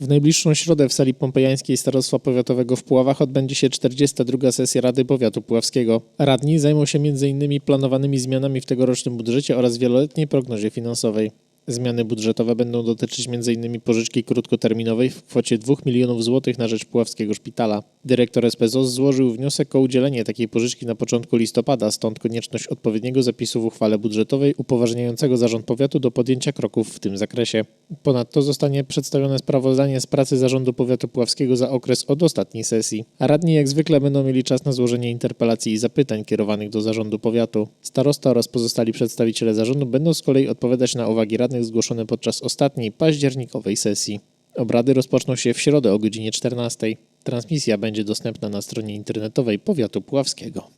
W najbliższą środę w sali pompejańskiej Starostwa Powiatowego w Puławach odbędzie się 42. sesja Rady Powiatu Puławskiego. Radni zajmą się m.in. planowanymi zmianami w tegorocznym budżecie oraz wieloletniej prognozie finansowej. Zmiany budżetowe będą dotyczyć m.in. pożyczki krótkoterminowej w kwocie 2 milionów złotych na rzecz Puławskiego Szpitala. Dyrektor SPZOS złożył wniosek o udzielenie takiej pożyczki na początku listopada, stąd konieczność odpowiedniego zapisu w uchwale budżetowej upoważniającego zarząd powiatu do podjęcia kroków w tym zakresie. Ponadto zostanie przedstawione sprawozdanie z pracy zarządu powiatu puławskiego za okres od ostatniej sesji. A radni jak zwykle będą mieli czas na złożenie interpelacji i zapytań kierowanych do zarządu powiatu. Starosta oraz pozostali przedstawiciele zarządu będą z kolei odpowiadać na uwagi radnych zgłoszone podczas ostatniej październikowej sesji. Obrady rozpoczną się w środę o godzinie 14. Transmisja będzie dostępna na stronie internetowej powiatu puławskiego.